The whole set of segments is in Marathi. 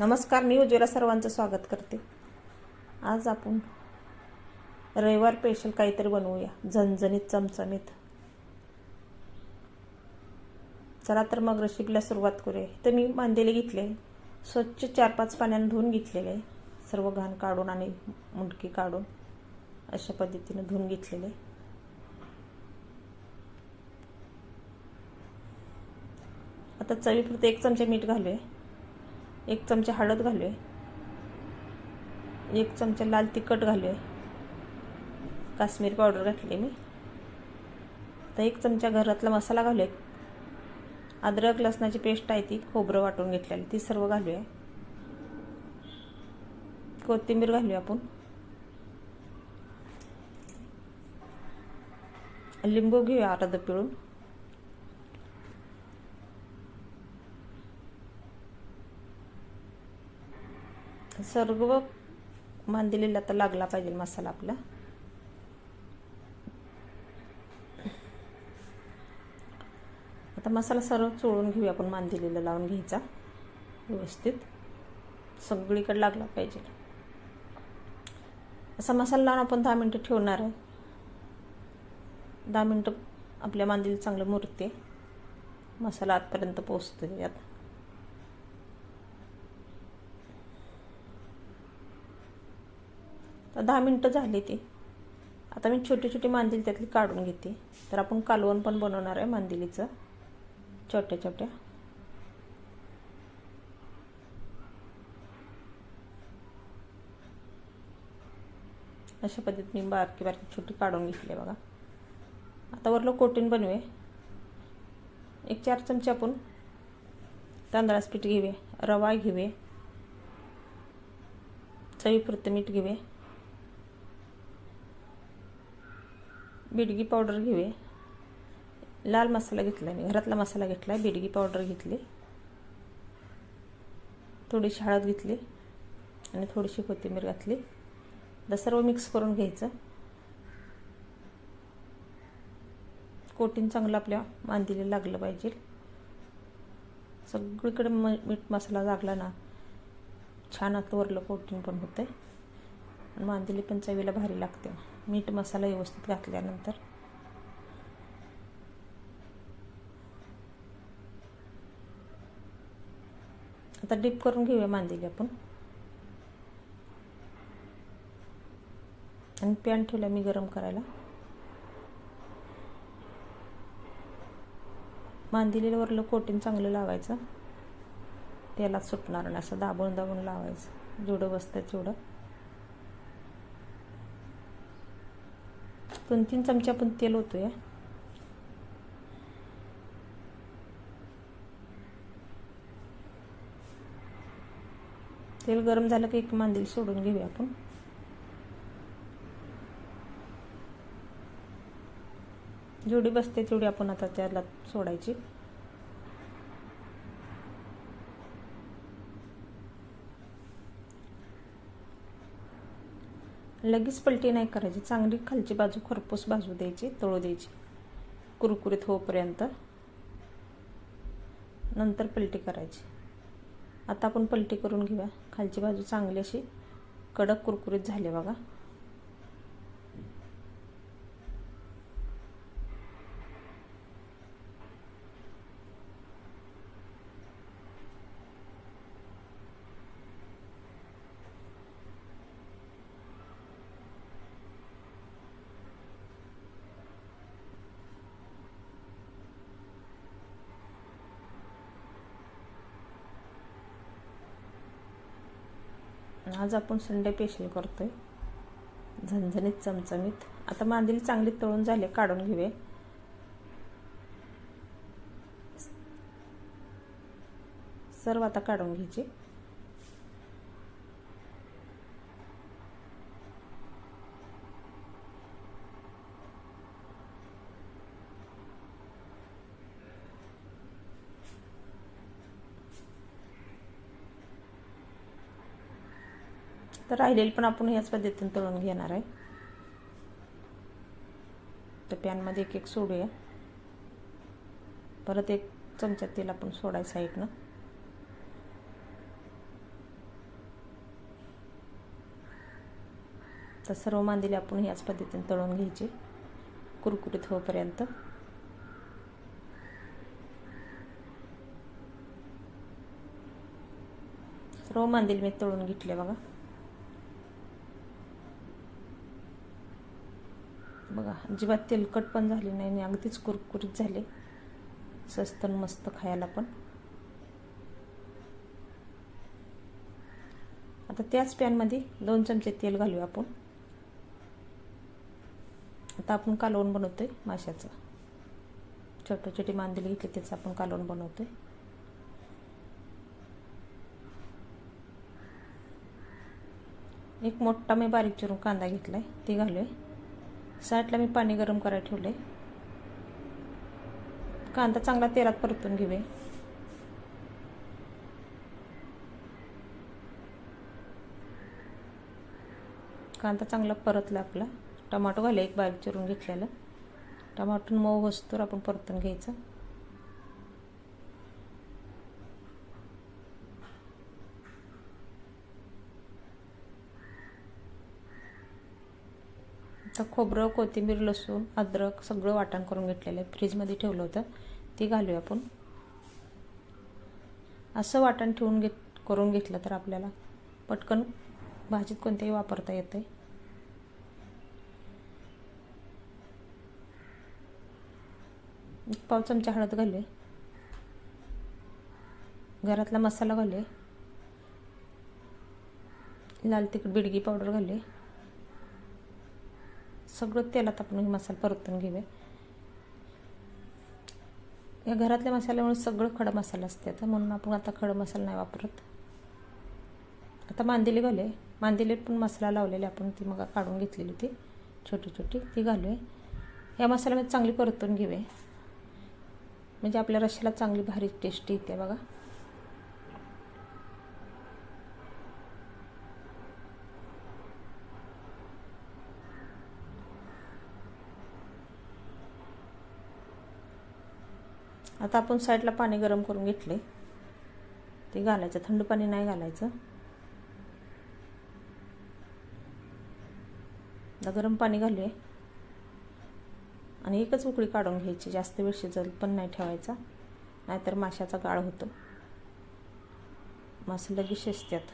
नमस्कार मी उज्ज्वला सर्वांचं स्वागत करते. आज आपण रविवार स्पेशल काहीतरी बनवूया. झणझणीत चमचमीत. चला तर मग रेसिपीला सुरुवात करूया. तर मी मांदेले घेतले स्वच्छ चार पाच पाण्याने धुवून घेतलेले सर्व घाण काढून आणि मुंडकी काढून अशा पद्धतीने धुवून घेतलेले आता चवीपुरते एक चमचा मीठ घालूया. एक चमचा हळद घालूया. एक चमचा लाल तिखट घालूया. काश्मीर पावडर घातली मी. तर एक चमचा घरातला मसाला घालूया. अद्रक लसणाची पेस्ट आहे ती खोबरं वाटून घेतलेली ती सर्व घालूया. कोथिंबीर घालूया आपण. लिंबू घेऊया अर्ध पिळून. सर्व मांदिलेला आता लागला पाहिजे मसाला आपला. आता मसाला सर्व चोळून घेऊया आपण मांदिलेला लावून घ्यायचा व्यवस्थित. सगळीकडे लागला पाहिजे. असा मसाला लावून आपण दहा मिनटं ठेवणार आहे. दहा मिनटं आपल्या मांदिली चांगलं मुरते. मसाला आतपर्यंत पोचतो यात. दहा मिनटं झाली ती. आता मी छोटी छोटी मांदिली त्यातली काढून घेते. तर आपण कालवण पण बनवणार आहे मांदिलीचं. छोट्या छोट्या. अशा पद्धतीने बारकी बारकी छोटी काढून घेतली बघा. आता वरलं कोटीन बनवे एक चार चमचे आपण तांदळाचं पीठ घेऊया रवा घेऊया चवीपुरतं मीठ घेऊया. बिडगी पावडर घेऊया. लाल मसाला घेतला मी. घरातला मसाला घेतला बिडगी पावडर घेतली. थोडीशी हळद घेतली आणि थोडीशी कोथिंबीर घातली. तर सर्व मिक्स करून घ्यायचं. कोटिंग चांगलं आपल्या मांदीला लागलं पाहिजे. सगळीकडे म मीठ मसाला लागला ना छान आता वरलं कोटिंग पण होतं आहे मांदिली पण चवीला भारी लागते. मीठ मसाला व्यवस्थित घातल्यानंतर. आता डीप करून घेऊया मांदेली आपण. आणि पॅन ठेवला मी गरम करायला. मांदिलीवरलं कोटिंग चांगलं लावायचं. त्याला सुटणार नाही असं दाबून दाबून लावायचं. जेवढं बसतं तेवढं. दोन तीन चमचा पण तेल होतोय. तेल गरम झालं की एक मांदेल सोडून घेऊया आपण. जेवढी बसते तेवढी आपण आता त्याला सोडायची. लगेच पलटी नाही करायची. चांगली खालची बाजू खरपूस बाजू द्यायची तळू द्यायची. कुरकुरीत होईपर्यंत नंतर पलटी करायची. आता आपण पलटी करून घेऊया. खालची बाजू चांगली अशी कडक कुरकुरीत झाले बघा. आज आपण संडे स्पेशल करतोय. झणझणीत चमचमीत. आता मांदिली चांगली तळून झाले काढून घेऊया. सर्व आता काढून घ्यायची. तर राहिलेली पण आपण ह्याच पद्धतीने तळून घेणार आहे. तर पॅनमध्ये एक एक सोडूया. परत एक चमचा तेल आपण सोडायचं साईडनं. तर सर्व मांदिले आपण ह्याच पद्धतीने तळून घ्यायचे. कुरकुरीत होईपर्यंत. सर्व मांदेल मी तळून घेतले बघा. बघा. अजिबात तेलकट पण झाली नाही आणि अगदीच कुरकुरीत झाले. सस्तन आणि मस्त खायला पण. आता त्याच पॅनमध्ये दोन चमचे तेल घालूया आपण. आता आपण कालवण बनवतोय माशाचं. छोटे छोटी मांदेली घेतली त्याचं आपण कालवण बनवतोय. एक मोठा मी बारीक चिरून कांदा घेतलाय ते घालूया. साठला मी पाणी गरम करायला ठेवले कांदा चांगला तेलात परतून घेवे कांदा चांगला परतला आपला. टमाटो घाले एक बारीक चिरून घेतलेलं टमाटो मऊ वस्तूर आपण परतून घ्यायचं. आता खोबरं कोथिंबीर लसूण अद्रक सगळं वाटण करून घेतलेलं आहे. फ्रीजमध्ये ठेवलं होतं. ते घालूया आपण. असं वाटण ठेवून घेत करून घेतलं तर आपल्याला पटकन भाजीत कोणत्याही वापरता येते एक पाव चमचा हळद घालूया. घरातला मसाला घालूया. लाल तिखट बिडगी पावडर घालूया. सगळं तेलात आपण हे मसाला परतून घेऊया. या घरातल्या मसाल्यामुळे सगळं खडा मसाला असते. आता म्हणून आपण आता खडा मसाला नाही वापरत. आता मांदेली घालूया. मांदेलीत पण मसाला लावलेले आपण. ती मग काढून घेतलेली होती छोटी छोटी. ती घालूया. या मसाल्यामध्ये चांगली परतून घेऊया. म्हणजे आपल्या रश्याला चांगली भारी टेस्टी येते बघा. आता आपण साईडला पाणी गरम करून घेतले ते घालायचं. थंड पाणी नाही घालायचं. आता गरम पाणी घालूया. आणि एकच उकळी काढून घ्यायची. जास्त वेळ शिजल पण नाही ठेवायचा नाहीतर माशाचा गाळ होतो. मासे लगेच शिजतात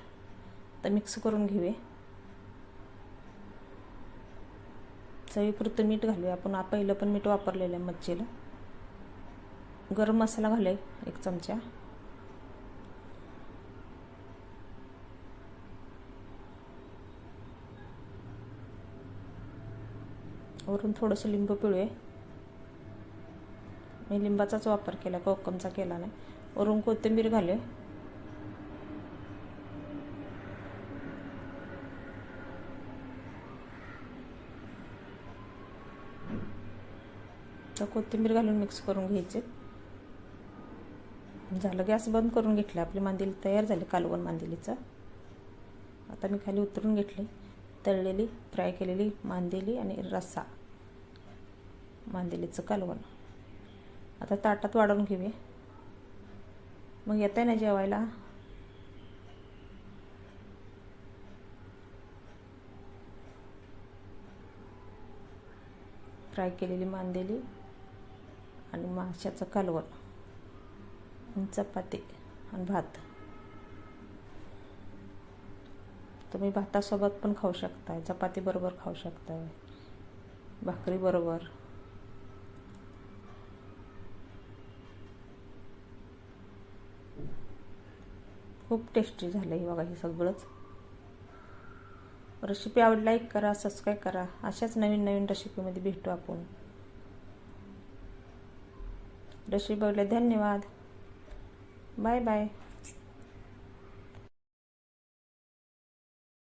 तर मिक्स करून घेऊया. चवीपुरतं मीठ घालूया. आपण पहिलं पण मीठ वापरलेलं आहे मच्छीला गरम मसाला घालूया एक चमचा. वरून थोडंसं लिंबू पिळूया. मी लिंबाचाच वापर केला कोकमचा केला नाही. वरून कोथिंबीर घालूया. तर कोथिंबीर घालून मिक्स करून घ्यायचे. झालं. गॅस बंद करून घेतलं. आपली मांदिली तयार झाली कालवण मांदिलीचं. आता मी खाली उतरून घेतली. तळलेली फ्राय केलेली मांदेली आणि रस्सा. मांदेलीचं कालवण. आता ताटात वाढवून घेऊया. मग येत आहे ना जेवायला? फ्राय केलेली मांदेली आणि माशाचं कालवण. चपाती आणि भात. तुम्ही भातासोबत पण खाऊ शकताय चपाती बरोबर खाऊ शकताय भाकरी बरोबर. खूप टेस्टी झालं हे बघा हे सगळंच. रेसिपी आवड लाईक करा सबस्क्राईब करा. अशाच नवीन नवीन रेसिपीमध्ये भेटू आपण. रेसिपी बघले धन्यवाद. Bye bye.